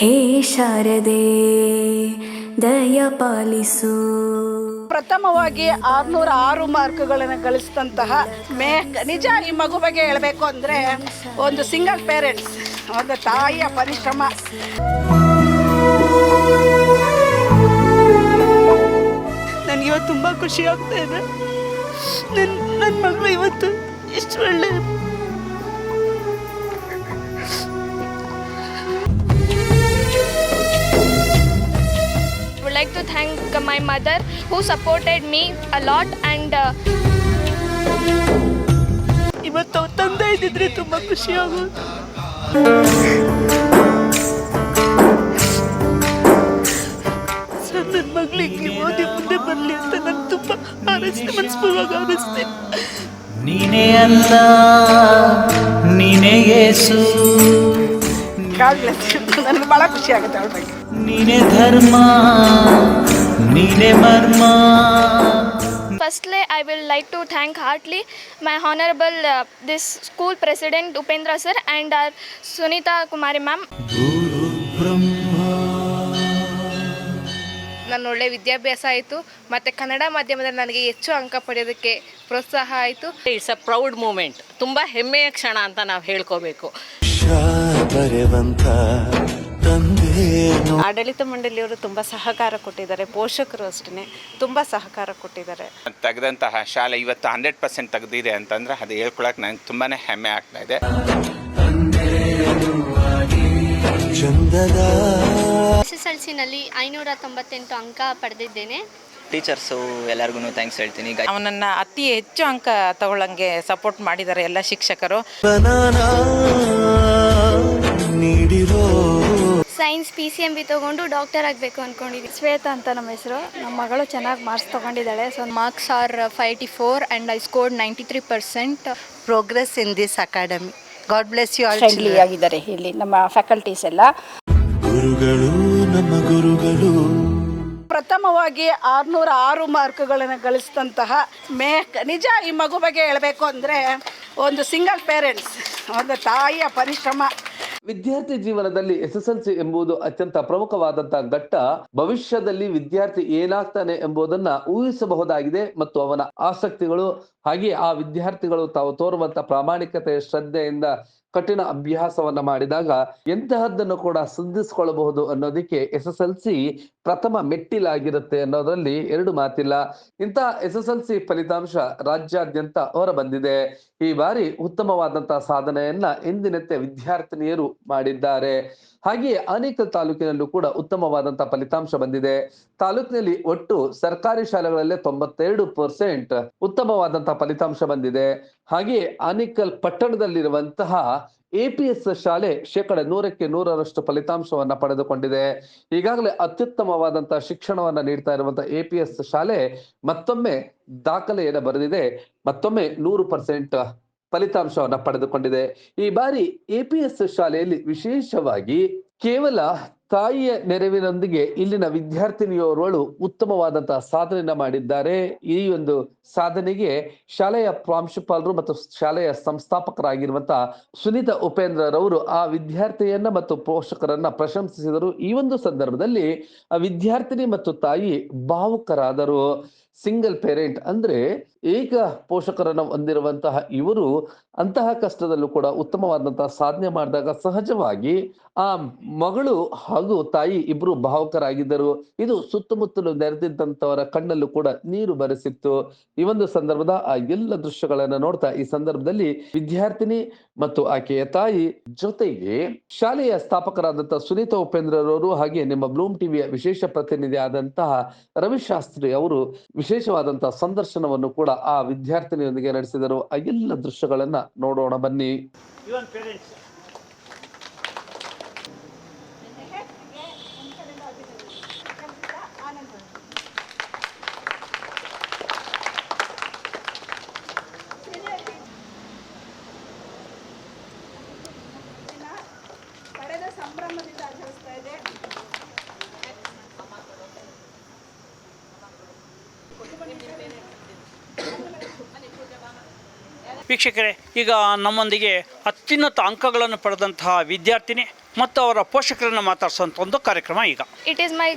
ಹೇ ಶಾರದೆ, ದಯ ಪಾಲಿಸು. ಪ್ರಥಮವಾಗಿ ಆರ್ನೂರ ಆರು ಮಾರ್ಕ್ಗಳನ್ನು ಗಳಿಸಿದಂತಹ ಮೇ ನಿಜ ಈ ಮಗು ಬಗ್ಗೆ ಹೇಳಬೇಕು ಅಂದರೆ ಒಂದು ಸಿಂಗಲ್ ಪೇರೆಂಟ್ಸ್, ಒಂದು ತಾಯಿಯ ಪರಿಶ್ರಮ. ನನಗೆ ಇವತ್ತು ತುಂಬ ಖುಷಿ ಆಗ್ತಾ ಇದೆ. ನನ್ನ ನನ್ನ ಮಗಳು ಇವತ್ತು ಇಷ್ಟು ಒಳ್ಳೆ like to thank my mother who supported me a lot and uh, ಇವತ್ತು ಅವ್ರ ತಂದೆ ಇದ್ದಿದ್ರೆ ತುಂಬ ಖುಷಿ ಆಗೋದು. ಸರ್ ನನ್ನ ಮಗಳಿಗೆ ಓದಿ ಮುಂದೆ ಬರಲಿ ಅಂತ ನಾನು ತುಂಬ ಆರೈಸ್ತೆ ಮನಸ್ಪೂರ್ವಕ ಆರೈಸ್ತೆ ನೀನೇ ಅಲ್ಲ ನೀನೇ ಯೇಸು ನನಗೆ ಭಾಳ ಖುಷಿ ಆಗುತ್ತೆ ಅವ್ರ ಬಗ್ಗೆ. ನೀನೇ ಧರ್ಮ ನೀನೇ ಮರ್ಮ. Firstly I will like to thank heartily my honorable uh, this school president Upendra sir and our Sunita Kumari ma'am. ಗುರು ಬ್ರಹ್ಮ. ನನ್ನ ಒಳ್ಳೆ ವಿದ್ಯಾಭ್ಯಾಸ ಆಯಿತು. ಮತ್ತು ಕನ್ನಡ ಮಾಧ್ಯಮದಲ್ಲಿ ನನಗೆ ಹೆಚ್ಚು ಅಂಕ ಪಡೆಯೋದಕ್ಕೆ ಪ್ರೋತ್ಸಾಹ ಆಯಿತು. ಇಟ್ಸ್ ಅ ಪ್ರೌಡ್ ಮೂಮೆಂಟ್ ತುಂಬ ಹೆಮ್ಮೆಯ ಕ್ಷಣ ಅಂತ ನಾವು ಹೇಳ್ಕೋಬೇಕು. ಬರೆವಂತ ಆಡಳಿತ ಮಂಡಳಿಯವರು ತುಂಬ ಸಹಕಾರ ಕೊಟ್ಟಿದ್ದಾರೆ ಪೋಷಕರು ಅಷ್ಟೇ ತುಂಬ ಸಹಕಾರ ಕೊಟ್ಟಿದ್ದಾರೆ. ತೆಗೆದಂತಹ ಶಾಲೆ ಇವತ್ತು ಹಂಡ್ರೆಡ್ ಪರ್ಸೆಂಟ್ ತೆಗೆದಿದೆ ಅಂತಂದ್ರೆ ಅದು ಹೇಳ್ಕೊಳಕ್ಕೆ ನಂಗೆ ತುಂಬಾ ಹೆಮ್ಮೆ ಆಗ್ತಾ ಇದೆ. ಎಸ್ಎಸ್ಎಲ್ಸಿನಲ್ಲಿ ಎಸ್ ಎಸ್ ಎಲ್ ಸಿನಲ್ಲಿ ಐನೂರ ತೊಂಬತ್ತೆಂಟು ಅಂಕ ಪಡೆದಿದ್ದೇನೆ. ಟೀಚರ್ಸು ಎಲ್ಲರಿಗೂ ಥ್ಯಾಂಕ್ಸ್ ಹೇಳ್ತೀನಿ. ಅವನನ್ನು ಅತಿ ಹೆಚ್ಚು ಅಂಕ ತಗೊಳ್ಳಂಗೆ ಸಪೋರ್ಟ್ ಮಾಡಿದ್ದಾರೆ ಎಲ್ಲ ಶಿಕ್ಷಕರು. ನೀಡಿರೋ science P C M B ತೊಗೊಂಡು ಡಾಕ್ಟರ್ ಆಗಬೇಕು ಅಂದ್ಕೊಂಡಿದ್ದೀನಿ ಶ್ವೇತಾ ಅಂತ ನಮ್ಮ ಹೆಸರು. ನಮ್ಮ ಮಗಳು ಚೆನ್ನಾಗಿ marks ತೊಗೊಂಡಿದ್ದಾಳೆ. So marks are fifty four and I scored ninety three percent progress in this academy God bless you all friendly ಆಗಿದ್ದಾರೆ ಇಲ್ಲಿ ನಮ್ಮ ಫ್ಯಾಕಲ್ಟೀಸ್ ಎಲ್ಲ. ಗುರುಗಳು ನಮ್ಮ ಗುರುಗಳು. ಪ್ರಥಮವಾಗಿ ಆರುನೂರ ಆರು ಮಾರ್ಕ್ಗಳನ್ನು ಗಳಿಸಿದಂತಹ ಮೇ ನಿಜ ಈ ಮಗು ಬಗ್ಗೆ ಹೇಳಬೇಕು ಅಂದರೆ ಒಂದು ಸಿಂಗಲ್ ಪೇರೆಂಟ್ಸ್ ಒಂದು ತಾಯಿಯ ಪರಿಶ್ರಮ. ವಿದ್ಯಾರ್ಥಿ ಜೀವನದಲ್ಲಿ ಎಸ್ ಎಸ್ ಎಲ್ ಸಿ ಎಂಬುದು ಅತ್ಯಂತ ಪ್ರಮುಖವಾದಂತಹ ಘಟ್ಟ. ಭವಿಷ್ಯದಲ್ಲಿ ವಿದ್ಯಾರ್ಥಿ ಏನಾಗ್ತಾನೆ ಎಂಬುದನ್ನ ಊಹಿಸಬಹುದಾಗಿದೆ ಮತ್ತು ಅವನ ಆಸಕ್ತಿಗಳು ಹಾಗೆ ಆ ವಿದ್ಯಾರ್ಥಿಗಳು ತಾವು ತೋರುವಂತ ಪ್ರಾಮಾಣಿಕತೆ ಶ್ರದ್ಧೆಯಿಂದ ಕಠಿಣ ಅಭ್ಯಾಸವನ್ನ ಮಾಡಿದಾಗ ಎಂತಹದ್ದನ್ನು ಕೂಡ ಸಿದ್ಧಿಸಿಕೊಳ್ಳಬಹುದು ಅನ್ನೋದಕ್ಕೆ ಎಸ್ ಎಸ್ ಎಲ್ ಸಿ ಪ್ರಥಮ ಮೆಟ್ಟಿಲಾಗಿರುತ್ತೆ ಅನ್ನೋದ್ರಲ್ಲಿ ಎರಡು ಮಾತಿಲ್ಲ. ಇಂತಹ ಎಸ್ ಎಸ್ ಎಲ್ ಸಿ ಫಲಿತಾಂಶ ರಾಜ್ಯಾದ್ಯಂತ ಹೊರ ಬಂದಿದೆ ಈ ಬಾರಿ ಉತ್ತಮವಾದಂತಹ ಸಾಧನೆಯನ್ನ ಎಂದಿನಂತೆ ವಿದ್ಯಾರ್ಥಿನಿಯರು ಮಾಡಿದ್ದಾರೆ. ಹಾಗೆಯೇ ಆನೇಕಲ್ ತಾಲೂಕಿನಲ್ಲೂ ಕೂಡ ಉತ್ತಮವಾದಂತಹ ಫಲಿತಾಂಶ ಬಂದಿದೆ. ತಾಲೂಕಿನಲ್ಲಿ ಒಟ್ಟು ಸರ್ಕಾರಿ ಶಾಲೆಗಳಲ್ಲೇ ತೊಂಬತ್ತೆರಡು ಪರ್ಸೆಂಟ್ ಉತ್ತಮವಾದಂತಹ ಫಲಿತಾಂಶ ಬಂದಿದೆ. ಹಾಗೆಯೇ ಆನೇಕಲ್ ಪಟ್ಟಣದಲ್ಲಿರುವಂತಹ ಎಪಿಎಸ್ ಶಾಲೆ ಶೇಕಡ ನೂರಕ್ಕೆ ನೂರರಷ್ಟು ಫಲಿತಾಂಶವನ್ನ ಪಡೆದುಕೊಂಡಿದೆ. ಈಗಾಗಲೇ ಅತ್ಯುತ್ತಮವಾದಂತಹ ಶಿಕ್ಷಣವನ್ನ ನೀಡ್ತಾ ಇರುವಂತಹ ಎಪಿಎಸ್ ಶಾಲೆ ಮತ್ತೊಮ್ಮೆ ದಾಖಲೆಯನ್ನು ಬರೆದಿದೆ. ಮತ್ತೊಮ್ಮೆ ನೂರು ಪರ್ಸೆಂಟ್ ಫಲಿತಾಂಶವನ್ನ ಪಡೆದುಕೊಂಡಿದೆ. ಈ ಬಾರಿ ಎಪಿಎಸ್ ಶಾಲೆಯಲ್ಲಿ ವಿಶೇಷವಾಗಿ ಕೇವಲ ತಾಯಿಯ ನೆರವಿನೊಂದಿಗೆ ಇಲ್ಲಿನ ವಿದ್ಯಾರ್ಥಿನಿಯೋರ್ವಳು ಉತ್ತಮವಾದಂತಹ ಸಾಧನೆಯನ್ನು ಮಾಡಿದ್ದಾರೆ. ಈ ಒಂದು ಸಾಧನೆಗೆ ಶಾಲೆಯ ಪ್ರಾಂಶುಪಾಲರು ಮತ್ತು ಶಾಲೆಯ ಸಂಸ್ಥಾಪಕರಾಗಿರುವಂತಹ ಸುನೀತಾ ಉಪೇಂದ್ರರವರು ಆ ವಿದ್ಯಾರ್ಥಿಯನ್ನ ಮತ್ತು ಪೋಷಕರನ್ನ ಪ್ರಶಂಸಿಸಿದರು. ಈ ಒಂದು ಸಂದರ್ಭದಲ್ಲಿ ಆ ವಿದ್ಯಾರ್ಥಿನಿ ಮತ್ತು ತಾಯಿ ಭಾವುಕರಾದರು. ಸಿಂಗಲ್ ಪೇರೆಂಟ್ ಅಂದ್ರೆ ಏಕ ಪೋಷಕರನ್ನು ಹೊಂದಿರುವಂತಹ ಇವರು ಅಂತಹ ಕಷ್ಟದಲ್ಲೂ ಕೂಡ ಉತ್ತಮವಾದಂತಹ ಸಾಧನೆ ಮಾಡಿದಾಗ ಸಹಜವಾಗಿ ಆ ಮಗಳು ಹಾಗೂ ತಾಯಿ ಇಬ್ರು ಭಾವುಕರಾಗಿದ್ದರು. ಇದು ಸುತ್ತಮುತ್ತಲು ನೆರೆದಿದ್ದಂತವರ ಕಣ್ಣಲ್ಲೂ ಕೂಡ ನೀರು ಬರೆಸಿತ್ತು. ಈ ಒಂದು ಸಂದರ್ಭದ ಆ ಎಲ್ಲ ದೃಶ್ಯಗಳನ್ನ ನೋಡ್ತಾ ಈ ಸಂದರ್ಭದಲ್ಲಿ ವಿದ್ಯಾರ್ಥಿನಿ ಮತ್ತು ಆಕೆಯ ತಾಯಿ ಜೊತೆಗೆ ಶಾಲೆಯ ಸ್ಥಾಪಕರಾದಂತಹ ಸುನೀತಾ ಉಪೇಂದ್ರರವರು ಹಾಗೆ ನಿಮ್ಮ ಬ್ಲೂಮ್ ಟಿವಿಯ ವಿಶೇಷ ಪ್ರತಿನಿಧಿ ಆದಂತಹ ರವಿಶಾಸ್ತ್ರಿ ಅವರು ವಿಶೇಷವಾದಂತಹ ಸಂದರ್ಶನವನ್ನು ಕೂಡ ಆ ವಿದ್ಯಾರ್ಥಿನಿಯೊಂದಿಗೆ ನಡೆಸಿದರು. ಆ ಎಲ್ಲ ದೃಶ್ಯಗಳನ್ನ ನೋಡೋಣ ಬನ್ನಿ. ವೀಕ್ಷಕರೇ, ಈಗ ನಮ್ಮೊಂದಿಗೆ ಅತ್ಯುನ್ನತ ಅಂಕಗಳನ್ನು ಪಡೆದಂತಹ ವಿದ್ಯಾರ್ಥಿನಿ ಮತ್ತು ಅವರ ಪೋಷಕರನ್ನು ಮಾತಾಡಿಸುವಂತ ಒಂದು ಕಾರ್ಯಕ್ರಮ ಈಗ. It is my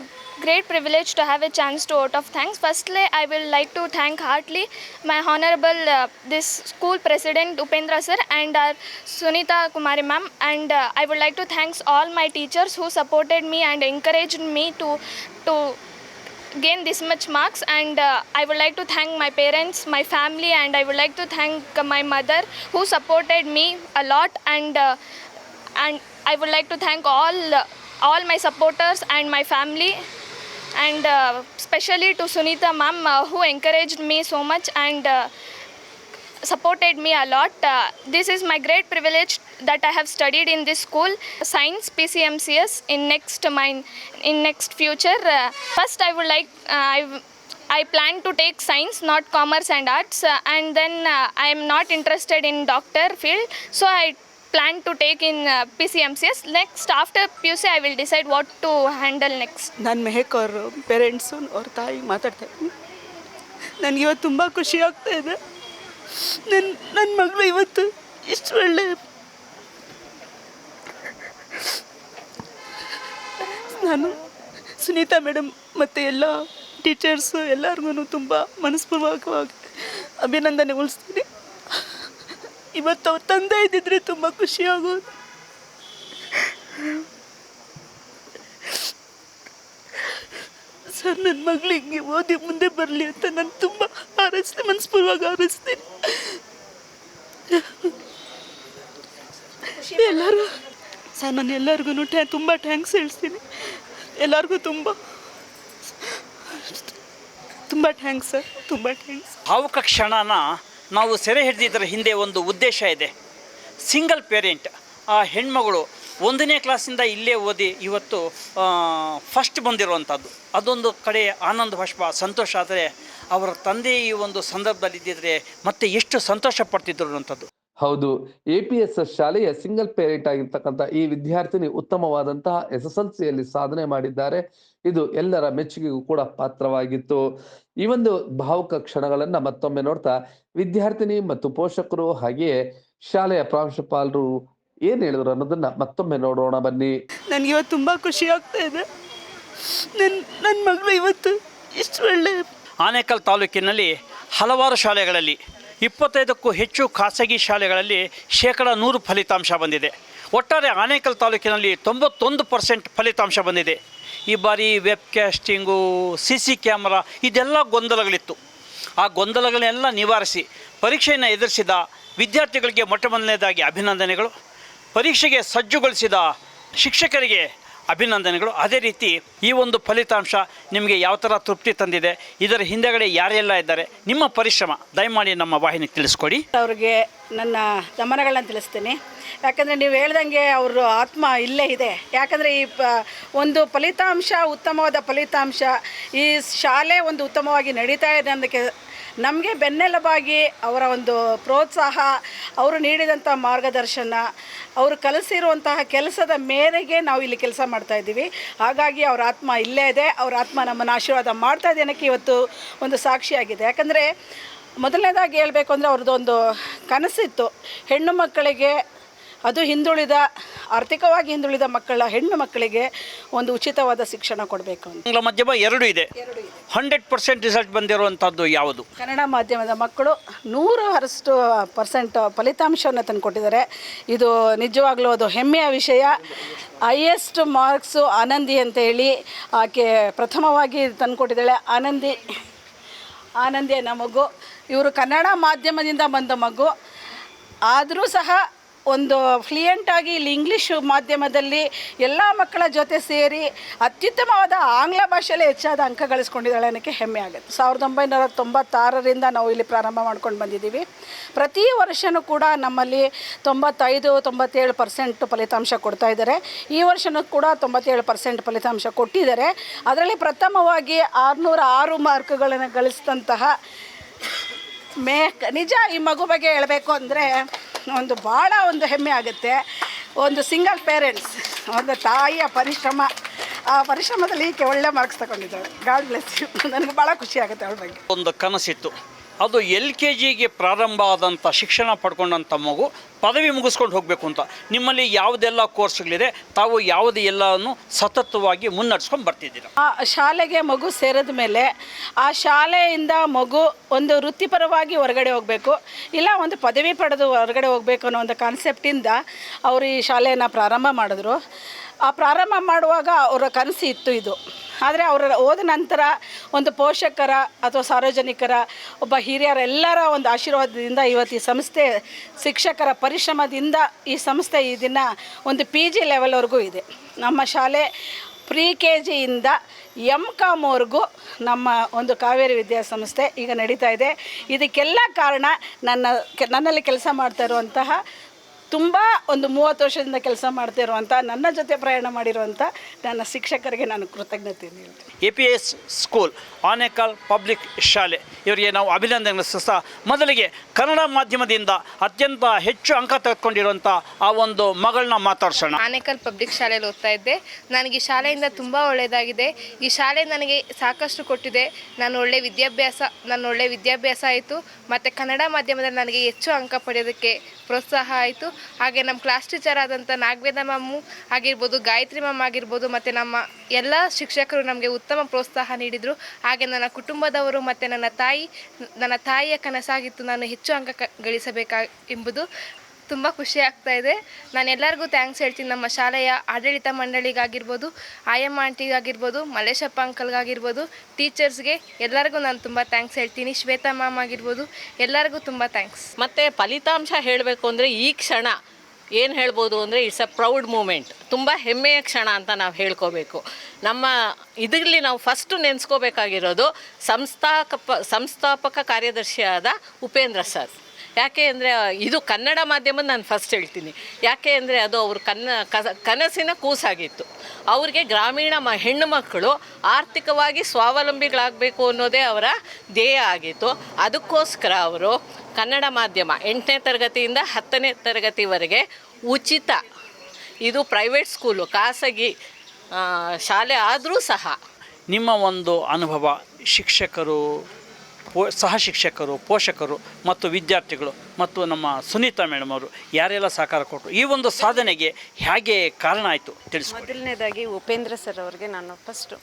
great privilege to have a chance to out of thanks firstly I will like to thank heartily my honourable this school president Upendra sir and R Sunita Kumari ma'am and I would like to thanks all my teachers who supported me and encouraged me to to gain this much marks and uh, I would like to thank my parents, my family and I would like to thank uh, my mother who supported me a lot and uh, and I would like to thank all all my supporters and my family and uh, especially to Sunita ma'am uh, who encouraged me so much and uh, supported me a lot. Uh, this is my great privilege that I have studied in this school, science PCMCS in next my in next future. Uh, first, I would like uh, I. I plan to take science, not commerce and arts, uh, and then uh, I am not interested in doctor field, so I plan to take in uh, PCMCS. Next, after PUC, I will decide what to handle next. ನಾನು ಮೆಹಕ್ ಅವರು parents ಅವ್ರ ತಾಯಿ ಮಾತಾಡ್ತಾ ಇದ್ದೀನಿ ನನಗೆ ಇವತ್ತು ತುಂಬ ಖುಷಿ ಆಗ್ತಾ ಇದೆ ನನ್ನ ನನ್ನ ಮಗಳು ಇವತ್ತು ಇಷ್ಟು ಒಳ್ಳೆ ನಾನು ಸುನೀತಾ ಮೇಡಮ್ ಮತ್ತು ಎಲ್ಲ ಟೀಚರ್ಸು ಎಲ್ಲರಿಗೂ ತುಂಬ ಮನಸ್ಪೂರ್ವಕವಾಗಿ ಅಭಿನಂದನೆ ಉಳಿಸ್ತೀನಿ. ಇವತ್ತು ಅವ್ರ ತಂದೆ ಇದ್ದಿದ್ರೆ ತುಂಬ ಖುಷಿ ಆಗೋದು ಸರ್ ನನ್ನ ಮಗಳು ಹಿಂಗೆ ಓದಿ ಮುಂದೆ ಬರಲಿ ಅಂತ ನಾನು ತುಂಬ ಹಾರೈಸ್ತೀನಿ ಮನಸ್ಪೂರ್ವಕ ಹಾರೈಸ್ತೀನಿ ಎಲ್ಲರೂ, ಸರ್, ನಾನು ಎಲ್ಲರಿಗೂ ಟ್ಯಾ ತುಂಬ ಥ್ಯಾಂಕ್ಸ್ ಹೇಳ್ತೀನಿ. ಎಲ್ಲರಿಗೂ ತುಂಬ ತುಂಬ ಥ್ಯಾಂಕ್ಸ್ ಸರ್, ತುಂಬ ಥ್ಯಾಂಕ್ಸ್ ಭಾವುಕ ಕ್ಷಣನ ನಾವು ಸೆರೆ ಹಿಡಿದಿದ್ದರ ಹಿಂದೆ ಒಂದು ಉದ್ದೇಶ ಇದೆ. ಸಿಂಗಲ್ ಪೇರೆಂಟ್ ಆ ಹೆಣ್ಮಗಳು ಒಂದನೇ ಕ್ಲಾಸಿಂದ ಇಲ್ಲೇ ಓದಿ ಇವತ್ತು ಫಸ್ಟ್ ಬಂದಿರುವಂಥದ್ದು. ಅದೊಂದು ಕಡೆ ಆನಂದ ಭಾಷ್ಪ, ಸಂತೋಷ ಆದರೆ ಅವರ ತಂದೆ ಈ ಒಂದು ಸಂದರ್ಭದಲ್ಲಿ ಇದ್ದಿದ್ರೆ ಮತ್ತೆ ಎಷ್ಟು ಸಂತೋಷ ಪಡ್ತಿದ್ರು ಅನ್ನೋಂಥದ್ದು ಹೌದು ಎ ಪಿ ಎಸ್ ಎಸ್ ಶಾಲೆಯ ಸಿಂಗಲ್ ಪೇರೆಂಟ್ ಆಗಿರ್ತಕ್ಕಂಥ ಈ ವಿದ್ಯಾರ್ಥಿನಿ ಉತ್ತಮವಾದಂತಹ ಎಸ್ ಎಸ್ ಎಲ್ ಸಿಯಲ್ಲಿ ಸಾಧನೆ ಮಾಡಿದ್ದಾರೆ. ಇದು ಎಲ್ಲರ ಮೆಚ್ಚುಗೆಗೂ ಕೂಡ ಪಾತ್ರವಾಗಿತ್ತು. ಈ ಒಂದು ಭಾವುಕ ಕ್ಷಣಗಳನ್ನ ಮತ್ತೊಮ್ಮೆ ನೋಡ್ತಾ, ವಿದ್ಯಾರ್ಥಿನಿ ಮತ್ತು ಪೋಷಕರು ಹಾಗೆಯೇ ಶಾಲೆಯ ಪ್ರಾಂಶುಪಾಲರು ಏನ್ ಹೇಳಿದ್ರು ಅನ್ನೋದನ್ನ ಮತ್ತೊಮ್ಮೆ ನೋಡೋಣ ಬನ್ನಿ. ನನಗೆ ಇವತ್ತು ತುಂಬ ಖುಷಿ ಆಗ್ತಾ ಇದೆ. ನನ್ನ ನನ್ನ ಮಗಳು ಇವತ್ತು ಇಷ್ಟು ಒಳ್ಳೆ ಆನೇಕಲ್ ತಾಲೂಕಿನಲ್ಲಿ ಹಲವಾರು ಶಾಲೆಗಳಲ್ಲಿ ಇಪ್ಪತ್ತೈದಕ್ಕೂ ಹೆಚ್ಚು ಖಾಸಗಿ ಶಾಲೆಗಳಲ್ಲಿ ಶೇಕಡ ನೂರು ಫಲಿತಾಂಶ ಬಂದಿದೆ. ಒಟ್ಟಾರೆ ಆನೇಕಲ್ ತಾಲೂಕಿನಲ್ಲಿ ತೊಂಬತ್ತೊಂದು ಪರ್ಸೆಂಟ್ ಫಲಿತಾಂಶ ಬಂದಿದೆ. ಈ ಬಾರಿ web casting C C camera ಇದೆಲ್ಲ ಗೊಂದಲಗಳಿತ್ತು. ಆ ಗೊಂದಲಗಳನ್ನೆಲ್ಲ ನಿವಾರಿಸಿ ಪರೀಕ್ಷೆಯನ್ನು ಎದುರಿಸಿದ ವಿದ್ಯಾರ್ಥಿಗಳಿಗೆ ಮೊಟ್ಟ ಮೊದಲನೇದಾಗಿ ಅಭಿನಂದನೆಗಳು. ಪರೀಕ್ಷೆಗೆ ಸಜ್ಜುಗೊಳಿಸಿದ ಶಿಕ್ಷಕರಿಗೆ ಅಭಿನಂದನೆಗಳು. ಅದೇ ರೀತಿ ಈ ಒಂದು ಫಲಿತಾಂಶ ನಿಮಗೆ ಯಾವ ಥರ ತೃಪ್ತಿ ತಂದಿದೆ, ಇದರ ಹಿಂದೆಗಡೆ ಯಾರೆಲ್ಲ ಇದ್ದಾರೆ, ನಿಮ್ಮ ಪರಿಶ್ರಮ. ದಯಮಾಡಿ ನಮ್ಮ ವಾಹಿನಿಗೆ ತಿಳಿಸ್ಕೊಡಿ. ಅವ್ರಿಗೆ ನನ್ನ ಗಮನಗಳನ್ನ ತಿಳಿಸ್ತೀನಿ. ಯಾಕಂದರೆ ನೀವು ಹೇಳ್ದಂಗೆ ಅವರು ಆತ್ಮ ಇಲ್ಲೇ ಇದೆ. ಯಾಕಂದರೆ ಈ ಒಂದು ಫಲಿತಾಂಶ, ಉತ್ತಮವಾದ ಫಲಿತಾಂಶ ಈ ಶಾಲೆ ಒಂದು ಉತ್ತಮವಾಗಿ ನಡೀತಾ ಇದೆ ಅನ್ನೋದಕ್ಕೆ ನಮಗೆ ಬೆನ್ನೆಲುಬಾಗಿ ಅವರ ಒಂದು ಪ್ರೋತ್ಸಾಹ, ಅವರು ನೀಡಿದಂಥ ಮಾರ್ಗದರ್ಶನ, ಅವರು ಕಲಿಸಿರುವಂತಹ ಕೆಲಸದ ಮೇರೆಗೆ ನಾವು ಇಲ್ಲಿ ಕೆಲಸ ಮಾಡ್ತಾ ಇದ್ದೀವಿ. ಹಾಗಾಗಿ ಅವರ ಆತ್ಮ ಇಲ್ಲೇ ಇದೆ, ಅವರ ಆತ್ಮ ನಮ್ಮನ್ನು ಆಶೀರ್ವಾದ ಮಾಡ್ತಾ ಇದೆ ಇವತ್ತು ಒಂದು ಸಾಕ್ಷಿಯಾಗಿದೆ ಯಾಕಂದರೆ ಮೊದಲನೇದಾಗಿ ಹೇಳಬೇಕು ಅಂದರೆ ಅವ್ರದ್ದೊಂದು ಕನಸಿತ್ತು. ಹೆಣ್ಣು ಮಕ್ಕಳಿಗೆ ಅದು ಹಿಂದುಳಿದ ಆರ್ಥಿಕವಾಗಿ ಹಿಂದುಳಿದ ಮಕ್ಕಳ ಹೆಣ್ಣು ಮಕ್ಕಳಿಗೆ ಒಂದು ಉಚಿತವಾದ ಶಿಕ್ಷಣ ಕೊಡಬೇಕು ಅಂತ. ಆಂಗ್ಲ ಮಾಧ್ಯಮ ಎರಡು ಇದೆ. ಹಂಡ್ರೆಡ್ ಪರ್ಸೆಂಟ್ ರಿಸಲ್ಟ್ ಬಂದಿರುವಂಥದ್ದು ಯಾವುದು? ಕನ್ನಡ ಮಾಧ್ಯಮದ ಮಕ್ಕಳು ನೂರು ಅರಷ್ಟು ಪರ್ಸೆಂಟ್ ಫಲಿತಾಂಶವನ್ನು ತಂದುಕೊಟ್ಟಿದ್ದಾರೆ. ಇದು ನಿಜವಾಗ್ಲೂ ಅದು ಹೆಮ್ಮೆಯ ವಿಷಯ. ಹೈಯೆಸ್ಟ್ ಮಾರ್ಕ್ಸು ಆನಂದಿ ಅಂತ ಹೇಳಿ ಆಕೆ ಪ್ರಥಮವಾಗಿ ತಂದುಕೊಟ್ಟಿದ್ದಾಳೆ. ಆನಂದಿ ಆನಂದಿ ಅನ್ನೋ ಮಗು. ಇವರು ಕನ್ನಡ ಮಾಧ್ಯಮದಿಂದ ಬಂದ ಮಗು. ಆದರೂ ಸಹ ಒಂದು ಫ್ಲೂಯೆಂಟಾಗಿ ಇಲ್ಲಿ ಇಂಗ್ಲೀಷು ಮಾಧ್ಯಮದಲ್ಲಿ ಎಲ್ಲ ಮಕ್ಕಳ ಜೊತೆ ಸೇರಿ ಅತ್ಯುತ್ತಮವಾದ ಆಂಗ್ಲ ಭಾಷೆಯಲ್ಲೇ ಹೆಚ್ಚಾದ ಅಂಕ ಗಳಿಸ್ಕೊಂಡಿದ್ದಾಳೆ ಅನ್ನೋಕ್ಕೆ ಹೆಮ್ಮೆ ಆಗುತ್ತೆ. ಸಾವಿರದ ಒಂಬೈನೂರ ತೊಂಬತ್ತಾರರಿಂದ ನಾವು ಇಲ್ಲಿ ಪ್ರಾರಂಭ ಮಾಡ್ಕೊಂಡು ಬಂದಿದ್ದೀವಿ. ಪ್ರತಿ ವರ್ಷನೂ ಕೂಡ ನಮ್ಮಲ್ಲಿ ತೊಂಬತ್ತೈದು, ತೊಂಬತ್ತೇಳು ಪರ್ಸೆಂಟ್ ಫಲಿತಾಂಶ ಕೊಡ್ತಾ ಇದ್ದಾರೆ. ಈ ವರ್ಷವೂ ಕೂಡ ತೊಂಬತ್ತೇಳು ಪರ್ಸೆಂಟ್ ಫಲಿತಾಂಶ ಕೊಟ್ಟಿದ್ದಾರೆ. ಅದರಲ್ಲಿ ಪ್ರಥಮವಾಗಿ ಆರುನೂರ ಆರು ಮಾರ್ಕ್ಗಳನ್ನು ಗಳಿಸಿದಂತಹ ಮೇ, ನಿಜ ಈ ಮಗು ಬಗ್ಗೆ ಹೇಳಬೇಕು ಅಂದರೆ ಒಂದು ಭಾಳ ಒಂದು ಹೆಮ್ಮೆ ಆಗುತ್ತೆ. ಒಂದು ಸಿಂಗಲ್ ಪೇರೆಂಟ್ಸ್ ಒಂದು ತಾಯಿಯ ಪರಿಶ್ರಮ. ಆ ಪರಿಶ್ರಮದಲ್ಲಿ ಈಕೆ ಒಳ್ಳೆ ಮಾರ್ಕ್ಸ್ ತಗೊಂಡಿದ್ದಾಳೆ. ಗಾಡ್ ಬ್ಲೆಸ್ ಯು ನನಗೆ ಭಾಳ ಖುಷಿ ಆಗುತ್ತೆ ಅವಳ ಬಗ್ಗೆ. ಒಂದು ಕನಸಿತ್ತು. ಅದು ಎಲ್ ಕೆ ಜಿಗೆ ಪ್ರಾರಂಭ ಆದಂಥ ಶಿಕ್ಷಣ ಪಡ್ಕೊಂಡಂಥ ಮಗು ಪದವಿ ಮುಗಿಸ್ಕೊಂಡು ಹೋಗಬೇಕು ಅಂತ. ನಿಮ್ಮಲ್ಲಿ ಯಾವುದೆಲ್ಲ ಕೋರ್ಸ್ಗಳಿದೆ, ತಾವು ಯಾವುದೇ ಎಲ್ಲವನ್ನು ಸತತವಾಗಿ ಮುನ್ನಡೆಸ್ಕೊಂಡು ಬರ್ತಿದ್ದೀರಾ? ಆ ಶಾಲೆಗೆ ಮಗು ಸೇರಿದ ಮೇಲೆ ಆ ಶಾಲೆಯಿಂದ ಮಗು ಒಂದು ವೃತ್ತಿಪರವಾಗಿ ಹೊರಗಡೆ ಹೋಗಬೇಕು, ಇಲ್ಲ ಒಂದು ಪದವಿ ಪಡೆದು ಹೊರಗಡೆ ಹೋಗಬೇಕು ಅನ್ನೋ ಒಂದು ಕಾನ್ಸೆಪ್ಟಿಂದ ಅವರು ಈ ಶಾಲೆಯನ್ನು ಪ್ರಾರಂಭ ಮಾಡಿದ್ರು. ಆ ಪ್ರಾರಂಭ ಮಾಡುವಾಗ ಅವರ ಕನಸು ಇತ್ತು ಇದು. ಆದರೆ ಅವರ ಹೋದ ನಂತರ ಒಂದು ಪೋಷಕರ ಅಥವಾ ಸಾರ್ವಜನಿಕರ, ಒಬ್ಬ ಹಿರಿಯರೆಲ್ಲರ ಒಂದು ಆಶೀರ್ವಾದದಿಂದ ಇವತ್ತು ಈ ಸಂಸ್ಥೆ, ಶಿಕ್ಷಕರ ಪರಿಶ್ರಮದಿಂದ ಈ ಸಂಸ್ಥೆ ಈ ದಿನ ಒಂದು ಪಿ ಜಿ ಲೆವೆಲ್ವರೆಗೂ ಇದೆ. ನಮ್ಮ ಶಾಲೆ ಪ್ರಿ ಕೆ ಜಿಯಿಂದ ಎಂ ಕಾಮ್ವರೆಗೂ ನಮ್ಮ ಒಂದು ಕಾವೇರಿ ವಿದ್ಯಾಸಂಸ್ಥೆ ಈಗ ನಡೀತಾ ಇದೆ. ಇದಕ್ಕೆಲ್ಲ ಕಾರಣ ನನ್ನ, ನನ್ನಲ್ಲಿ ಕೆಲಸ ಮಾಡ್ತಾ ಇರುವಂತಹ ತುಂಬ ಒಂದು ಮೂವತ್ತು ವರ್ಷದಿಂದ ಕೆಲಸ ಮಾಡ್ತಾ ಇರುವಂಥ ನನ್ನ ಜೊತೆ ಪ್ರಯಾಣ ಮಾಡಿರುವಂಥ ನನ್ನ ಶಿಕ್ಷಕರಿಗೆ ನಾನು ಕೃತಜ್ಞತೆ ಹೇಳ್ತೀನಿ. A P S school Anekal public ಶಾಲೆ ಇವರಿಗೆ ನಾವು ಅಭಿನಂದನೆ ಸಹ. ಮೊದಲಿಗೆ ಕನ್ನಡ ಮಾಧ್ಯಮದಿಂದ ಅತ್ಯಂತ ಹೆಚ್ಚು ಅಂಕ ತೆಗೆದುಕೊಂಡಿರುವಂಥ ಆ ಒಂದು ಮಗಳನ್ನ ಮಾತಾಡ್ಸೋಣ. ಆನೇಕಲ್ ಪಬ್ಲಿಕ್ ಶಾಲೆಯಲ್ಲಿ ಓದ್ತಾ ಇದ್ದೆ. ನನಗೆ ಈ ಶಾಲೆಯಿಂದ ತುಂಬ ಒಳ್ಳೆಯದಾಗಿದೆ. ಈ ಶಾಲೆ ನನಗೆ ಸಾಕಷ್ಟು ಕೊಟ್ಟಿದೆ. ನಾನು ಒಳ್ಳೆ ವಿದ್ಯಾಭ್ಯಾಸ ನನ್ನ ಒಳ್ಳೆ ವಿದ್ಯಾಭ್ಯಾಸ ಆಯಿತು. ಮತ್ತು ಕನ್ನಡ ಮಾಧ್ಯಮದಲ್ಲಿ ನನಗೆ ಹೆಚ್ಚು ಅಂಕ ಪಡೆಯೋದಕ್ಕೆ ಪ್ರೋತ್ಸಾಹ ಆಯಿತು. ಹಾಗೆ ನಮ್ಮ ಕ್ಲಾಸ್ ಟೀಚರ್ ಆದಂಥ ನಾಗವೇದ ಮ್ಯಾಮು ಆಗಿರ್ಬೋದು ಗಾಯತ್ರಿ ಮ್ಯಾಮ್ ಆಗಿರ್ಬೋದು, ಮತ್ತು ನಮ್ಮ ಎಲ್ಲ ಶಿಕ್ಷಕರು ನಮಗೆ ಉತ್ತಮ ಪ್ರೋತ್ಸಾಹ ನೀಡಿದರು. ಹಾಗೆ ನನ್ನ ಕುಟುಂಬದವರು ಮತ್ತು ನನ್ನ ತಾಯಿ, ನನ್ನ ತಾಯಿಯ ಕನಸಾಗಿತ್ತು. ನಾನು ಹೆಚ್ಚು ಅಂಕ ಗಳಿಸಬೇಕಾ ಎಂಬುದು ತುಂಬ ಖುಷಿ ಆಗ್ತಾ ಇದೆ. ನಾನು ಎಲ್ಲರಿಗೂ ಥ್ಯಾಂಕ್ಸ್ ಹೇಳ್ತೀನಿ. ನಮ್ಮ ಶಾಲೆಯ ಆಡಳಿತ ಮಂಡಳಿಗಾಗಿರ್ಬೋದು ಆಯಮ್ಮ ಆಂಟಿಗಾಗಿರ್ಬೋದು ಮಲೇಶಪ್ಪ ಅಂಕಲ್ಗಾಗಿರ್ಬೋದು ಟೀಚರ್ಸ್ಗೆ ಎಲ್ಲರಿಗೂ ನಾನು ತುಂಬ ಥ್ಯಾಂಕ್ಸ್ ಹೇಳ್ತೀನಿ. ಶ್ವೇತಾ ಮ್ಯಾಮ್ ಆಗಿರ್ಬೋದು, ಎಲ್ಲರಿಗೂ ತುಂಬ ಥ್ಯಾಂಕ್ಸ್ ಮತ್ತು ಫಲಿತಾಂಶ ಹೇಳಬೇಕು ಅಂದರೆ ಈ ಕ್ಷಣ ಏನು ಹೇಳ್ಬೋದು ಅಂದರೆ ಇಟ್ಸ್ ಅ ಪ್ರೌಡ್ ಮೂಮೆಂಟ್ ತುಂಬ ಹೆಮ್ಮೆಯ ಕ್ಷಣ ಅಂತ ನಾವು ಹೇಳ್ಕೋಬೇಕು. ನಮ್ಮ ಇದರಲ್ಲಿ ನಾವು ಫಸ್ಟು ನೆನೆಸ್ಕೋಬೇಕಾಗಿರೋದು ಸಂಸ್ಥಾಪಕ ಸಂಸ್ಥಾಪಕ ಕಾರ್ಯದರ್ಶಿಯಾದ ಉಪೇಂದ್ರ ಸರ್ ಯಾಕೆ ಅಂದರೆ, ಇದು ಕನ್ನಡ ಮಾಧ್ಯಮ ನಾನು ಫಸ್ಟ್ ಹೇಳ್ತೀನಿ. ಯಾಕೆ ಅಂದರೆ, ಅದು ಅವ್ರ ಕನ್ನ ಕನಸಿನ ಕೂಸಾಗಿತ್ತು. ಅವ್ರಿಗೆ ಗ್ರಾಮೀಣ ಮ, ಹೆಣ್ಣು ಮಕ್ಕಳು ಆರ್ಥಿಕವಾಗಿ ಸ್ವಾವಲಂಬಿಗಳಾಗಬೇಕು ಅನ್ನೋದೇ ಅವರ ಧ್ಯೇಯ ಆಗಿತ್ತು. ಅದಕ್ಕೋಸ್ಕರ ಅವರು ಕನ್ನಡ ಮಾಧ್ಯಮ ಎಂಟನೇ ತರಗತಿಯಿಂದ ಹತ್ತನೇ ತರಗತಿವರೆಗೆ ಉಚಿತ, ಇದು ಪ್ರೈವೇಟ್ ಸ್ಕೂಲು ಖಾಸಗಿ ಶಾಲೆ ಆದರೂ ಸಹ ನಿಮ್ಮ ಒಂದು ಅನುಭವ ಶಿಕ್ಷಕರು ಪೋ ಸಹ ಶಿಕ್ಷಕರು, ಪೋಷಕರು ಮತ್ತು ವಿದ್ಯಾರ್ಥಿಗಳು ಮತ್ತು ನಮ್ಮ ಸುನೀತಾ ಮೇಡಮ್ ಅವರು ಯಾರೆಲ್ಲ ಸಹಕಾರ ಕೊಟ್ಟರು? ಈ ಒಂದು ಸಾಧನೆಗೆ ಹೇಗೆ ಕಾರಣ ಆಯಿತು? ತಿಳಿಸಿ ಮೊದಲನೇದಾಗಿ ಉಪೇಂದ್ರ ಸರ್ ಅವರಿಗೆ ನಾನು ಫಸ್ಟು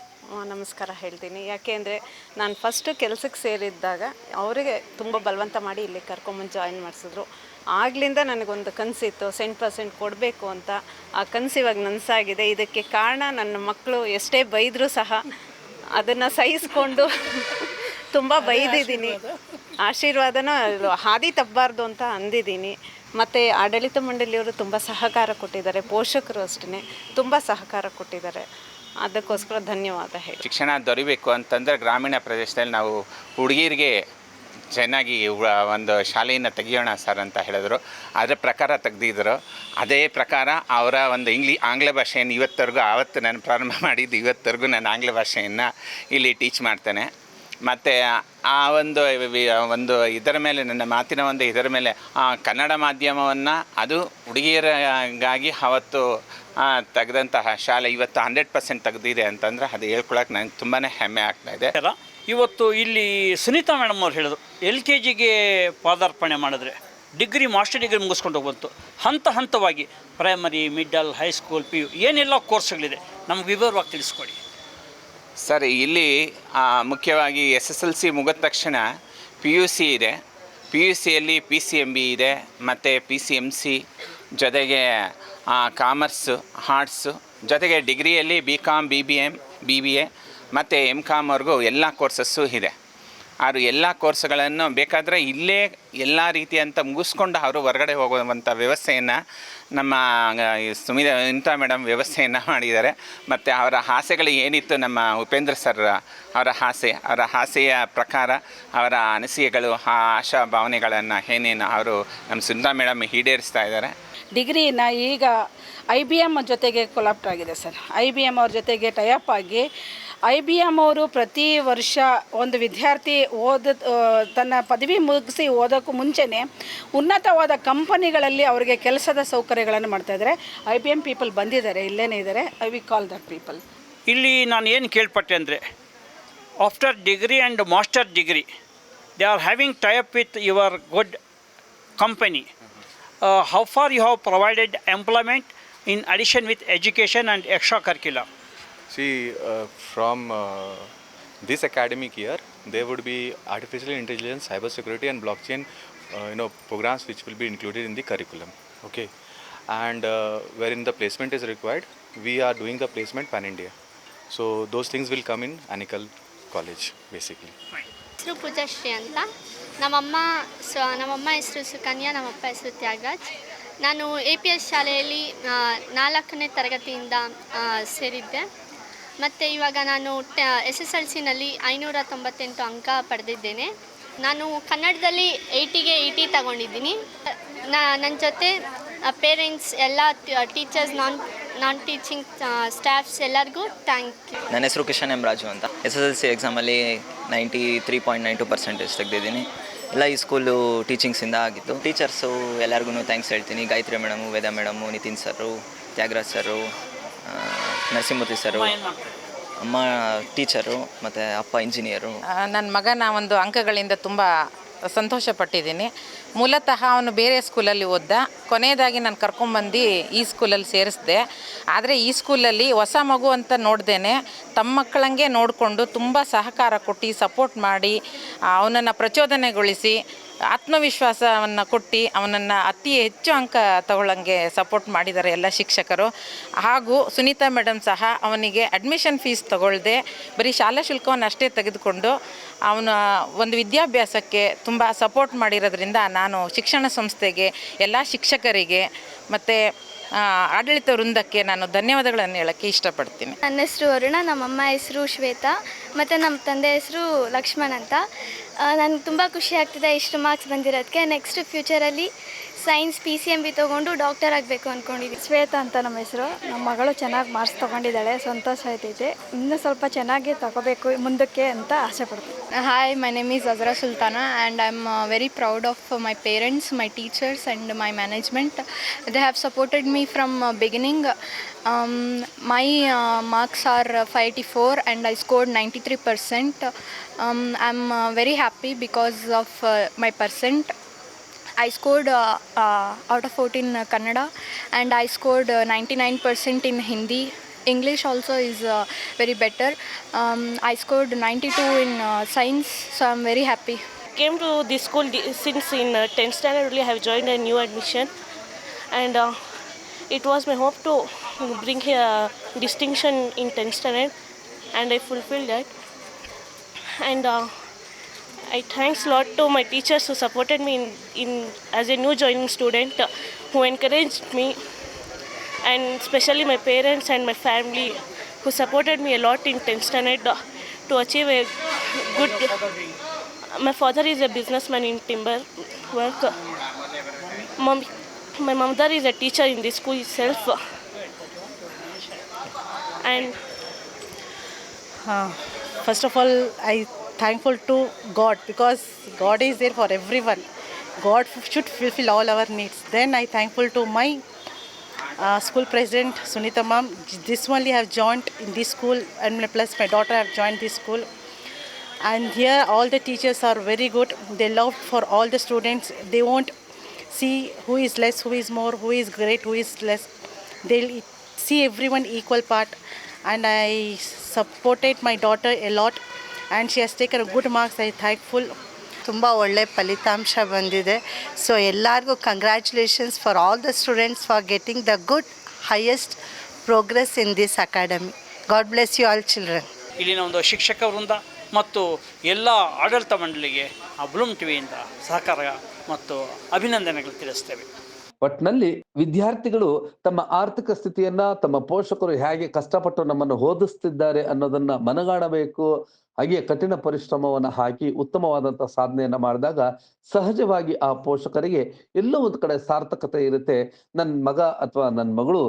ನಮಸ್ಕಾರ ಹೇಳ್ತೀನಿ. ಯಾಕೆ ಅಂದರೆ ನಾನು ಫಸ್ಟು ಕೆಲಸಕ್ಕೆ ಸೇರಿದ್ದಾಗ ಅವರಿಗೆ ತುಂಬ ಬಲವಂತ ಮಾಡಿ ಇಲ್ಲಿ ಕರ್ಕೊಂಬಂದು ಜಾಯಿನ್ ಮಾಡಿಸಿದ್ರು. ಆಗ್ಲಿಂದ ನನಗೊಂದು ಕನಸಿತ್ತು ಸೆಂಟ್ ಪರ್ಸೆಂಟ್ ಕೊಡಬೇಕು ಅಂತ. ಆ ಕನಸು ಇವಾಗ ನನಸಾಗಿದೆ. ಇದಕ್ಕೆ ಕಾರಣ ನನ್ನ ಮಕ್ಕಳು ಎಷ್ಟೇ ಬೈದರೂ ಸಹ ಅದನ್ನು ಸಹಿಸ್ಕೊಂಡು ತುಂಬ ಬೈದಿದ್ದೀನಿ. ಆಶೀರ್ವಾದನ ಹಾದಿ ತಪ್ಪಬಾರ್ದು ಅಂತ ಅಂದಿದ್ದೀನಿ. ಮತ್ತು ಆಡಳಿತ ಮಂಡಳಿಯವರು ತುಂಬ ಸಹಕಾರ ಕೊಟ್ಟಿದ್ದಾರೆ. ಪೋಷಕರು ಅಷ್ಟೇ ತುಂಬ ಸಹಕಾರ ಕೊಟ್ಟಿದ್ದಾರೆ. ಅದಕ್ಕೋಸ್ಕರ ಧನ್ಯವಾದ ಹೇಳಿ. ಶಿಕ್ಷಣ ದೊರಿಬೇಕು ಅಂತಂದರೆ ಗ್ರಾಮೀಣ ಪ್ರದೇಶದಲ್ಲಿ ನಾವು ಹುಡುಗಿರಿಗೆ ಚೆನ್ನಾಗಿ ಒಂದು ಶಾಲೆಯನ್ನು ತೆಗೆಯೋಣ ಸರ್ ಅಂತ ಹೇಳಿದ್ರು. ಅದರ ಪ್ರಕಾರ ತೆಗ್ದಿದ್ರು. ಅದೇ ಪ್ರಕಾರ ಅವರ ಒಂದು ಇಂಗ್ಲಿ, ಆಂಗ್ಲ ಭಾಷೆಯನ್ನು ಇವತ್ತರೆಗೂ ಆವತ್ತು ನಾನು ಪ್ರಾರಂಭ ಮಾಡಿದ್ದು ಇವತ್ತರೆಗೂ ನಾನು ಆಂಗ್ಲ ಭಾಷೆಯನ್ನು ಇಲ್ಲಿ ಟೀಚ್ ಮಾಡ್ತೇನೆ. ಮತ್ತು ಆ ಒಂದು ಒಂದು ಇದರ ಮೇಲೆ ನನ್ನ ಮಾತಿನ ಒಂದು ಇದರ ಮೇಲೆ ಕನ್ನಡ ಮಾಧ್ಯಮವನ್ನು ಅದು ಹುಡುಗಿಯರಿಗಾಗಿ ಅವತ್ತು ತೆಗೆದಂತಹ ಶಾಲೆ ಇವತ್ತು ಹಂಡ್ರೆಡ್ ಪರ್ಸೆಂಟ್ ತೆಗೆದಿದೆ ಅಂತಂದರೆ ಅದು ಹೇಳ್ಕೊಳಕ್ಕೆ ನನಗೆ ತುಂಬಾ ಹೆಮ್ಮೆ ಆಗ್ತಾ ಇದೆ. ಅಲ್ಲ, ಇವತ್ತು ಇಲ್ಲಿ ಸುನೀತಾ ಮೇಡಮ್ ಅವ್ರು ಹೇಳಿದ್ರು ಎಲ್ ಕೆ ಜಿಗೆ ಪಾದಾರ್ಪಣೆ ಮಾಡಿದ್ರೆ ಡಿಗ್ರಿ ಮಾಸ್ಟರ್ ಡಿಗ್ರಿ ಮುಗಿಸ್ಕೊಂಡು ಹೋಗ್ಬಂತು ಹಂತ ಹಂತವಾಗಿ primary middle high school P U ಏನೆಲ್ಲ ಕೋರ್ಸ್ಗಳಿದೆ ನಮ್ಗೆ ವಿವರವಾಗಿ ತಿಳಿಸ್ಕೊಡಿ. ಸರ್, ಇಲ್ಲಿ ಮುಖ್ಯವಾಗಿ ಎಸ್ ಎಸ್ ಎಲ್ ಸಿ ಮುಗಿದ ತಕ್ಷಣ ಪಿ ಯು ಸಿ ಇದೆ. ಪಿ ಯು ಸಿಯಲ್ಲಿ ಪಿ ಸಿ ಎಂ ಬಿ ಇದೆ, ಮತ್ತು ಪಿ ಸಿ ಎಂ ಸಿ ಜೊತೆಗೆ ಕಾಮರ್ಸು, ಆರ್ಟ್ಸು, ಜೊತೆಗೆ ಡಿಗ್ರಿಯಲ್ಲಿ B com B B M B B A, ಮತ್ತು ಎಂ ಕಾಮ್ವರೆಗೂ ಎಲ್ಲ ಕೋರ್ಸಸ್ಸು ಇದೆ. ಅವರು ಎಲ್ಲ ಕೋರ್ಸ್ಗಳನ್ನು ಬೇಕಾದರೆ ಇಲ್ಲೇ ಎಲ್ಲ ರೀತಿಯಂತ ಮುಗಿಸ್ಕೊಂಡು ಅವರು ಹೊರಗಡೆ ಹೋಗುವಂಥ ವ್ಯವಸ್ಥೆಯನ್ನು ನಮ್ಮ ಆ, ಇಂಥ ಮೇಡಮ್ ವ್ಯವಸ್ಥೆಯನ್ನು ಮಾಡಿದ್ದಾರೆ. ಮತ್ತು ಅವರ ಆಸೆಗಳು ಏನಿತ್ತು ನಮ್ಮ ಉಪೇಂದ್ರ ಸರ್ ಅವರ ಆಸೆ ಅವರ ಆಸೆಯ ಪ್ರಕಾರ ಅವರ ಅನಿಸಿಕೆಗಳು ಆ ಆಶಾ ಭಾವನೆಗಳನ್ನು ಏನೇನು ಅವರು ನಮ್ಮ ಸುಂದಾ ಮೇಡಮ್ ಈಡೇರಿಸ್ತಾ ಇದ್ದಾರೆ. ಡಿಗ್ರಿನ ಈಗ ಐ ಬಿ ಎಂ ಜೊತೆಗೆ ಕೊಲಾಪ್ಟ್ ಆಗಿದೆ ಸರ್. ಐ ಬಿ ಎಂ ಅವ್ರ ಜೊತೆಗೆ ಟೈಅಪ್ ಆಗಿ ಐ ಬಿ ಎಂ ಅವರು ಪ್ರತಿ ವರ್ಷ ಒಂದು ವಿದ್ಯಾರ್ಥಿ ಓದ ತನ್ನ ಪದವಿ ಮುಗಿಸಿ ಓದೋಕ್ಕೂ ಮುಂಚೆನೇ ಉನ್ನತವಾದ ಕಂಪನಿಗಳಲ್ಲಿ ಅವರಿಗೆ ಕೆಲಸದ ಸೌಕರ್ಯಗಳನ್ನು ಮಾಡ್ತಾಯಿದ್ದಾರೆ ಐ ಬಿ ಎಂ ಪೀಪಲ್ ಬಂದಿದ್ದಾರೆ ಇಲ್ಲೇ ಇದ್ದಾರೆ. I, we call that people. ಇಲ್ಲಿ ನಾನು ಏನು ಕೇಳ್ಪಟ್ಟೆ ಅಂದರೆ, after degree and master degree, they are having type with your good company. How far you have provided employment in addition with education and extra extracurricular? See, uh, from uh, this academic year, there would be artificial intelligence, cyber security and blockchain, uh, you know, programs which will be included in the curriculum. Okay, and uh, wherein the placement is required, we are doing the placement pan India. So those things will come in anical College, basically. ಹೆಸರು ಪೂಜಾಶ್ರೀ ಅಂತ ನಮ್ಮಮ್ಮ ಸ ನಮ್ಮಮ್ಮ ಹೆಸರು ಸುಕನ್ಯಾ ನಮ್ಮಪ್ಪ ಹೆಸರು ತ್ಯಾಗರಾಜ್ ನಾನು A P S ಶಾಲೆಯಲ್ಲಿ ಆ, ನಾಲ್ಕನೇ ತರಗತಿಯಿಂದ ಸೇರಿದ್ದೆ ಮತ್ತು ಇವಾಗ ನಾನು ಎಸ್ ಎಸ್ ಎಲ್ ಸಿನಲ್ಲಿ ಐನೂರ ತೊಂಬತ್ತೆಂಟು ಅಂಕ ಪಡೆದಿದ್ದೇನೆ. ನಾನು ಕನ್ನಡದಲ್ಲಿ ಏಯ್ಟಿಗೆ ಏಯ್ಟಿ ತಗೊಂಡಿದ್ದೀನಿ. ನನ್ನ ಜೊತೆ ಪೇರೆಂಟ್ಸ್ ಎಲ್ಲ teachers, non non teaching staffs ಎಲ್ಲರಿಗೂ ಥ್ಯಾಂಕ್ ಯು. ನನ್ನ ಹೆಸರು ಕಿಶನ್ ಎಂ ರಾಜು ಅಂತ. ಎಸ್ ಎಸ್ ಎಲ್ ಸಿ ಎಕ್ಸಾಮಲ್ಲಿ ninety three point nine two percentage ತೆಗೆದಿದ್ದೀನಿ. ಎಲ್ಲ ಈ ಸ್ಕೂಲು ಟೀಚಿಂಗ್ಸಿಂದ ಆಗಿತ್ತು. ಟೀಚರ್ಸು ಎಲ್ಲರಿಗೂ ಥ್ಯಾಂಕ್ಸ್ ಹೇಳ್ತೀನಿ. Gayathri madam, Veda madam, Nitin sir Tyagaraj sir Narasimhamurthy sir ಅಮ್ಮ ಟೀಚರು ಮತ್ತು ಅಪ್ಪ ಇಂಜಿನಿಯರು. ನನ್ನ ಮಗನ ಒಂದು ಅಂಕಗಳಿಂದ ತುಂಬ ಸಂತೋಷಪಟ್ಟಿದ್ದೀನಿ. ಮೂಲತಃ ಅವನು ಬೇರೆ ಸ್ಕೂಲಲ್ಲಿ ಓದ್ದ. ಕೊನೆಯದಾಗಿ ನಾನು ಕರ್ಕೊಂಬಂದು ಈ ಸ್ಕೂಲಲ್ಲಿ ಸೇರಿಸಿದೆ. ಆದರೆ ಈ ಸ್ಕೂಲಲ್ಲಿ ಹೊಸ ಮಗು ಅಂತ ನೋಡ್ದೇನೆ ತಮ್ಮ ಮಕ್ಕಳಂಗೆ ನೋಡಿಕೊಂಡು ತುಂಬ ಸಹಕಾರ ಕೊಟ್ಟು ಸಪೋರ್ಟ್ ಮಾಡಿ ಅವನನ್ನು ಪ್ರಚೋದನೆಗೊಳಿಸಿ ಆತ್ಮವಿಶ್ವಾಸವನ್ನು ಕೊಟ್ಟು ಅವನನ್ನು ಅತಿ ಹೆಚ್ಚು ಅಂಕ ತಗೊಳ್ಳಂಗೆ ಸಪೋರ್ಟ್ ಮಾಡಿದ್ದಾರೆ ಎಲ್ಲ ಶಿಕ್ಷಕರು. ಹಾಗೂ ಸುನೀತಾ ಮೇಡಮ್ ಸಹ ಅವನಿಗೆ ಅಡ್ಮಿಷನ್ ಫೀಸ್ ತಗೊಳ್ಳದೆ ಬರೀ ಶಾಲಾ ಶುಲ್ಕವನ್ನು ಅಷ್ಟೇ ತೆಗೆದುಕೊಂಡು ಅವನ ಒಂದು ವಿದ್ಯಾಭ್ಯಾಸಕ್ಕೆ ತುಂಬ ಸಪೋರ್ಟ್ ಮಾಡಿರೋದ್ರಿಂದ ನಾನು ಶಿಕ್ಷಣ ಸಂಸ್ಥೆಗೆ, ಎಲ್ಲ ಶಿಕ್ಷಕರಿಗೆ ಮತ್ತು ಆಡಳಿತ ವೃಂದಕ್ಕೆ ನಾನು ಧನ್ಯವಾದಗಳನ್ನು ಹೇಳೋಕ್ಕೆ ಇಷ್ಟಪಡ್ತೀನಿ. ನನ್ನ ಹೆಸರು ಅರುಣ, ನಮ್ಮಮ್ಮ ಹೆಸರು ಶ್ವೇತಾ, ಮತ್ತು ನಮ್ಮ ತಂದೆ ಹೆಸರು ಲಕ್ಷ್ಮಣ್ ಅಂತ. ನನಗೆ ತುಂಬ ಖುಷಿ ಆಗ್ತಿದೆ ಇಷ್ಟು ಮಾರ್ಕ್ಸ್ ಬಂದಿರೋದಕ್ಕೆ next ಫ್ಯೂಚರಲ್ಲಿ science P C M B ತೊಗೊಂಡು ಡಾಕ್ಟರ್ ಆಗಬೇಕು ಅಂದ್ಕೊಂಡಿದ್ದೀನಿ ಶ್ವೇತಾ ಅಂತ ನಮ್ಮ ಹೆಸರು. ನಮ್ಮ ಮಗಳು ಚೆನ್ನಾಗಿ ಮಾರ್ಕ್ಸ್ ತೊಗೊಂಡಿದ್ದಾಳೆ. ಸಂತೋಷ ಆಯ್ತೈತೆ. ಇನ್ನೂ ಸ್ವಲ್ಪ ಚೆನ್ನಾಗಿ ತಗೋಬೇಕು ಮುಂದಕ್ಕೆ ಅಂತ ಆಸೆ ಪಡ್ತೀನಿ. Hi my name is Azra Sultana and I am very proud of my parents my teachers and my management they have supported me from from beginning. Um, my uh, marks are uh, 584, and I scored 93%. Um, I'm uh, very happy because of uh, my percent. I scored uh, uh, out of 14 uh, Kannada, and I scored uh, 99% in Hindi. English also is uh, very better. Um, I scored 92 in uh, science, so I'm very happy. came to this school since in uh, 10th standard only I have joined a new admission and uh, it was my hope to bring here distinction in 10th standard and I fulfilled that. And uh, I thanks a lot to my teachers who supported me in, in as a new joining student uh, who encouraged me and especially my parents and my family who supported me a lot in 10th standard uh, to achieve a good my father is a businessman in timber work. Mom, my mother is a teacher in the school itself and first of all i thankful to god because god is there for everyone. God should fulfill all our needs. Then i thankful to my uh, school president sunita ma'am. This only have joined in this school and plus my daughter have joined this school. And here all the teachers are very good. They love for all the students. They won't see who is less who is more who is great who is less. They'll see everyone equal part. And i supported my daughter a lot. And she has taken a good marks i thankful. ತುಂಬ ಒಳ್ಳೆ ಫಲಿತಾಂಶ ಬಂದಿದೆ. So ಎಲ್ಲರಿಗೂ congratulations for all the students for getting the good highest progress in this academy God bless you all children ಇಲ್ಲಿನ ಒಂದು ಶಿಕ್ಷಕ ವೃಂದ ಮತ್ತು ಎಲ್ಲ ಆಡಳಿತ ಮಂಡಳಿಗೆ ಆ ಬ್ಲೂಮ್ ಟಿವಿಯಿಂದ ಸಹಕಾರ ಮತ್ತು ಅಭಿನಂದನೆಗಳು ತಿಳಿಸ್ತೇವೆ. ಒಟ್ನಲ್ಲಿ ವಿದ್ಯಾರ್ಥಿಗಳು ತಮ್ಮ ಆರ್ಥಿಕ ಸ್ಥಿತಿಯನ್ನ, ತಮ್ಮ ಪೋಷಕರು ಹೇಗೆ ಕಷ್ಟಪಟ್ಟು ನಮ್ಮನ್ನು ಓದಿಸ್ತಿದ್ದಾರೆ ಅನ್ನೋದನ್ನ ಮನಗಾಣಬೇಕು. ಹಾಗೆ ಕಠಿಣ ಪರಿಶ್ರಮವನ್ನ ಹಾಕಿ ಉತ್ತಮವಾದಂತಹ ಸಾಧನೆಯನ್ನ ಮಾಡಿದಾಗ ಸಹಜವಾಗಿ ಆ ಪೋಷಕರಿಗೆ ಎಲ್ಲೋ ಒಂದು ಕಡೆ ಸಾರ್ಥಕತೆ ಇರುತ್ತೆ. ನನ್ನ ಮಗ ಅಥವಾ ನನ್ನ ಮಗಳು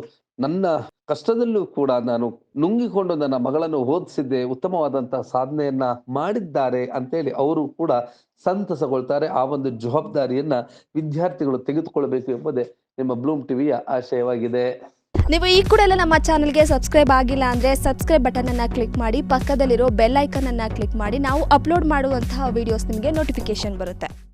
ನನ್ನ ಕಷ್ಟದಲ್ಲೂ ಕೂಡ ನಾನು ನುಂಗಿಕೊಂಡು ನನ್ನ ಮಗಳನ್ನು ಓದಿಸಿದ್ದೆ, ಉತ್ತಮವಾದಂತಹ ಸಾಧನೆಯನ್ನ ಮಾಡಿದ್ದಾರೆ ಅಂತೇಳಿ ಅವರು ಕೂಡ ಸಂತಸಗೊಳ್ತಾರೆ. ಆ ಒಂದು ಜವಾಬ್ದಾರಿಯನ್ನ ವಿದ್ಯಾರ್ಥಿಗಳು ತೆಗೆದುಕೊಳ್ಬೇಕು ಎಂಬುದೇ ನಿಮ್ಮ ಬ್ಲೂಮ್ ಟಿವಿಯ ಆಶಯವಾಗಿದೆ. ನೀವು ಈ ಕೂಡ ಎಲ್ಲ ನಮ್ಮ ಚಾನಲ್ಗೆ ಸಬ್ಸ್ಕ್ರೈಬ್ ಆಗಿಲ್ಲ ಅಂದರೆ ಸಬ್ಸ್ಕ್ರೈಬ್ ಬಟನನ್ನು ಕ್ಲಿಕ್ ಮಾಡಿ, ಪಕ್ಕದಲ್ಲಿರೋ ಬೆಲ್ ಐಕನನ್ನು ಕ್ಲಿಕ್ ಮಾಡಿ, ನಾವು ಅಪ್ಲೋಡ್ ಮಾಡುವಂತಹ ವಿಡಿಯೋಸ್ ನಿಮಗೆ ನೋಟಿಫಿಕೇಶನ್ ಬರುತ್ತೆ.